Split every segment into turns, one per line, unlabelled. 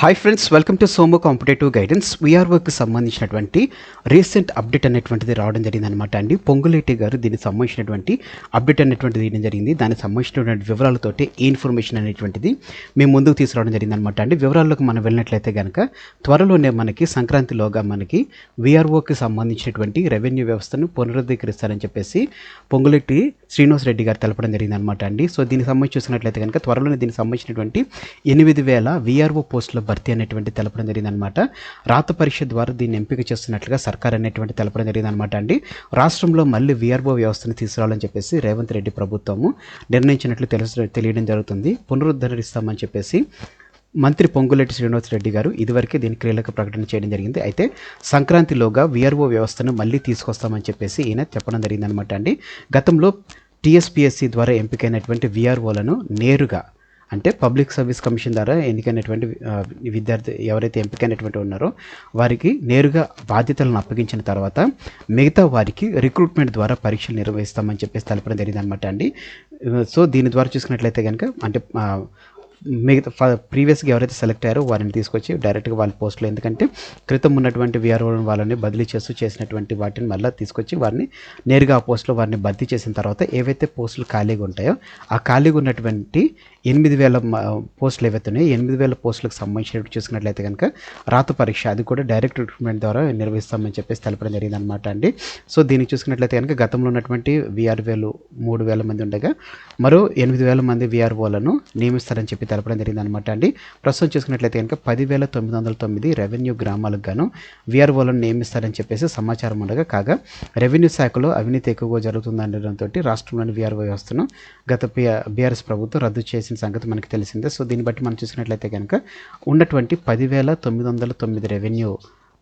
Hi friends welcome to Somu competitive guidance వీఆర్ఓకి సంబంధించినటువంటి recent update అనేటువంటిది రావడం జరిగింది అనమాట అండి. పొంగులేటి గారు దీనికి సంబంధించినటువంటి అప్డేట్ అనేటువంటిది ఇవ్వడం జరిగింది. దానికి సంబంధించినటువంటి వివరాలతోటి ఈ ఇన్ఫర్మేషన్ అనేటువంటిది మేము ముందుకు తీసుకురావడం జరిగింది అనమాట అండి. వివరాల్లోకి మనం వెళ్ళినట్లయితే కనుక త్వరలోనే మనకి సంక్రాంతిలోగా మనకి వీఆర్ఓకి సంబంధించినటువంటి రెవెన్యూ వ్యవస్థను పునరుద్ధీకరిస్తారని చెప్పేసి పొంగులేటి శ్రీనివాస్ రెడ్డి గారు తెలపడం జరిగింది అనమాట అండి. సో దీనికి సంబంధించి చూసినట్లయితే కనుక త్వరలోనే దీనికి సంబంధించినటువంటి ఎనిమిది వేల వీఆర్ఓ పోస్టుల భర్తీ అనేటువంటి తెలపడం జరిగిందనమాట. రాత పరీక్ష ద్వారా దీన్ని ఎంపిక చేస్తున్నట్లుగా సర్కార్ అనేటువంటి తెలపడం జరిగిందనమాట అండి. రాష్ట్రంలో మళ్ళీ విఆర్ఓ వ్యవస్థను తీసుకురావాలని చెప్పేసి రేవంత్ రెడ్డి ప్రభుత్వము నిర్ణయించినట్లు తెలుసు తెలియడం జరుగుతుంది. పునరుద్ధరిస్తామని చెప్పేసి మంత్రి పొంగులేటి శ్రీనివాస్ రెడ్డి గారు ఇదివరకే దీని కీలక ప్రకటన చేయడం జరిగింది. అయితే సంక్రాంతిలోగా విఆర్ఓ వ్యవస్థను మళ్ళీ తీసుకొస్తామని చెప్పేసి ఈయన చెప్పడం జరిగిందనమాట అండి. గతంలో టీఎస్పీఎస్సీ ద్వారా ఎంపికైనటువంటి విఆర్ఓలను నేరుగా అంటే పబ్లిక్ సర్వీస్ కమిషన్ ద్వారా ఎన్నికైనటువంటి విద్యార్థి ఎవరైతే ఎంపికైనటువంటి ఉన్నారో వారికి నేరుగా బాధ్యతలను అప్పగించిన తర్వాత మిగతా వారికి రిక్రూట్మెంట్ ద్వారా పరీక్షలు నిర్వహిస్తామని చెప్పేసి తెలపడం జరిగింది అనమాట అండి. సో దీని ద్వారా చూసుకున్నట్లయితే కనుక అంటే మిగతా ప్రీవియస్గా ఎవరైతే సెలెక్ట్ అయ్యారో వారిని తీసుకొచ్చి డైరెక్ట్గా వాళ్ళ పోస్టులు. ఎందుకంటే క్రితం ఉన్నటువంటి విఆర్ఓ వాళ్ళని బదిలీ చేస్తూ చేసినటువంటి వాటిని మళ్ళీ తీసుకొచ్చి వారిని నేరుగా ఆ పోస్టులో వారిని భర్తీ చేసిన తర్వాత ఏవైతే పోస్టులు ఖాళీగా ఉంటాయో ఆ ఖాళీగా ఉన్నటువంటి ఎనిమిది వేల పోస్టులు ఏవైతే ఉన్నాయో ఎనిమిది వేల పోస్టులకు సంబంధించినట్టు చూసుకున్నట్లయితే కనుక రాత పరీక్ష అది కూడా డైరెక్ట్ రిక్రూట్మెంట్ ద్వారా నిర్వహిస్తామని చెప్పేసి తెలపడం జరిగింది అనమాట అండి. సో దీనికి చూసుకున్నట్లయితే కనుక గతంలో ఉన్నటువంటి విఆర్ వేలు మూడు వేల మంది ఉండగా మరో ఎనిమిది వేల మంది విఆర్ఓలను నియమిస్తారని చెప్పి తెలపడం జరిగింది అనమాట అండి. ప్రస్తుతం చూసుకున్నట్లయితే కనుక పదివేల తొమ్మిది వందల తొమ్మిది రెవెన్యూ గ్రామాలకు గాను విఆర్ఓలను నియమిస్తారని చెప్పేసి సమాచారం ఉండగా కాగా రెవెన్యూ శాఖలో అవినీతి ఎక్కువగా జరుగుతుందనడంతో రాష్ట్రంలోని విఆర్ఓ వ్యవస్థను గత బీఆర్ఎస్ ప్రభుత్వం రద్దు చేసిన సంగతి మనకి తెలిసిందే. సో దీన్ని బట్టి మనం చూసినట్లయితే కనుక ఉన్నటువంటి పదివేల తొమ్మిది వందల తొమ్మిది రెవెన్యూ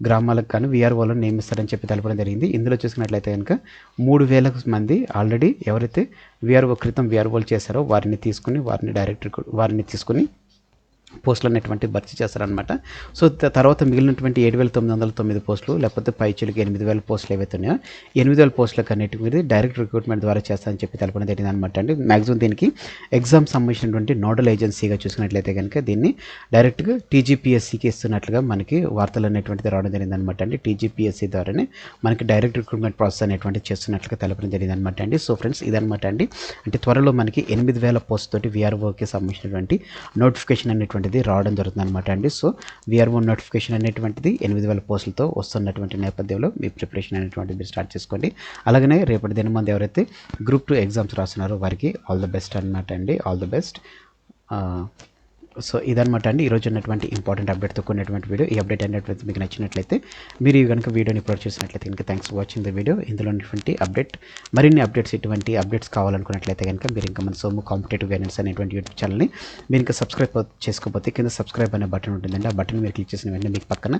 గ్రామాలకు కానీ విఆర్ఓలను నియమిస్తారని చెప్పి తెలపడం జరిగింది. ఇందులో చూసుకున్నట్లయితే కనుక మూడు వేల మంది ఆల్రెడీ ఎవరైతే విఆర్ఓ క్రితం విఆర్ఓలు చేశారో వారిని తీసుకుని వారిని డైరెక్టర్ వారిని తీసుకుని పోస్టులు అనేటువంటి భర్తీ చేస్తారనమాట సో తర్వాత మిగిలినటువంటి ఏడు వేల తొమ్మిది వందల తొమ్మిది పోస్టులు లేకపోతే పైచులకి ఎనిమిది వేల పోస్టులు ఏవైతే ఉన్నాయో ఎనిమిది వేల పోస్టులకు అన్నిటి మీద డైరెక్ట్ రిక్రూట్మెంట్ ద్వారా చేస్తారని చెప్పి తెలపడం జరిగింది అనమాట అండి. మ్యాక్సిమం దీనికి ఎగ్జామ్ సంబంధించినటువంటి నోడల్ ఏజెన్సీగా చూసినట్లయితే కనుక దీన్ని డైరెక్ట్గా టీజీపీఎస్సీకి ఇస్తున్నట్లుగా మనకి వార్తలు అనేటువంటిది రావడం జరిగింది అనమాట అండి. టీజీపీఎస్సీ ద్వారానే మనకి డైరెక్ట్ రిక్రూట్మెంట్ ప్రాసెస్ అనేటువంటి చేస్తున్నట్లుగా తెలపడం జరిగింది అనమాట అండి. సో ఫ్రెండ్స్ ఇదనమాట అండి. అంటే త్వరలో మనకి ఎనిమిది వేల పోస్ట్ తోటి విఆర్ఓకి సంబంధించినటువంటి నోటిఫికేషన్ అనేటువంటి అనేటువంటిది రావడం జరుగుతుంది అనమాట అండి. సో విఆర్ఓ నోటిఫికేషన్ అనేటువంటిది ఎనిమిది వేల పోస్టులతో వస్తున్నటువంటి నేపథ్యంలో మీ ప్రిపరేషన్ అనేటువంటిది మీరు స్టార్ట్ చేసుకోండి. అలాగనే రేపటి దిన మంది ఎవరైతే గ్రూప్ టూ ఎగ్జామ్స్ రాస్తున్నారో వారికి ఆల్ ద బెస్ట్ అనమాట అండి. All the best. సో ఇదనమాట అండి. ఈరోజు ఉన్నటువంటి ఇంపార్టెంట్ అప్డేట్తో కూడినటువంటి వీడియో. ఈ అప్డేట్ అనేటువంటి మీకు నచ్చినట్లయితే మీరు ఈ కనుక వీడియోని అప్లోడ్ చేసినట్లయితే కనుక thanks for watching the video ఇందులో ఉన్నటువంటి అప్డేట్ మరిన్ని అప్డేట్స్ ఇటువంటి అప్డేట్స్ కావాలనుకున్నట్లయితే కనుక మీరు ఇంకా మన సోము కాంపిటేటివ్ గైడెన్స్ అనేటువంటి యూట్యూబ్ ఛానల్ని మీరు ఇంకా సబ్స్క్రైబ్ చేసుకోకపోతే కింద సబ్స్క్రైబ్ అనే బటన్ ఉంటుందండి. ఆ బటన్ మీరు క్లిక్ చేసిన వెంటనే మీకు పక్కన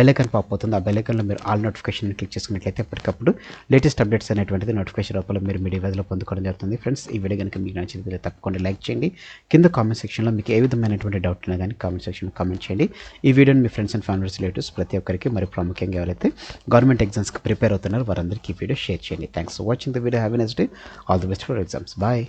బెల్లైకన్ పాప్ అవుతుంది. ఆ బెల్లైకన్లో మీరు ఆల్ నోటిఫికేషన్ క్లిక్ చేసుకున్నట్లయితే ఎప్పటికప్పుడు లేటెస్ట్ అప్డేట్స్ అనేటువంటిది నోటిఫికేషన్ రూపంలో మీరు మీ డివైజ్లో పొందుకోవడం జరుగుతుంది. ఫ్రెండ్స్ ఈ వీడియో కనుక మీకు నచ్చినట్లయితే తప్పకుండా లైక్ చేయండి. కింద కామెంట్ సెక్షన్లో మీకు ఏ విధమైన ఎటువంటి డౌట్ ఉన్నా కానీ కామెంట్ సెక్షన్లో కామెంట్ చేయండి. ఈ వీడియోని మీ ఫ్రెండ్స్ అండ్ ఫ్యామిలీ రిలేటివ్స్ ప్రతి ఒక్కరికి మరి ప్రాముఖ్యంగా ఎవరైతే గవర్నమెంట్ ఎగ్జామ్స్కి ప్రిపేర్ అవుతున్నారో వారందరికీ ఈ వీడియో షేర్ చేయండి. Thanks for watching the video have next day all the best for exams bye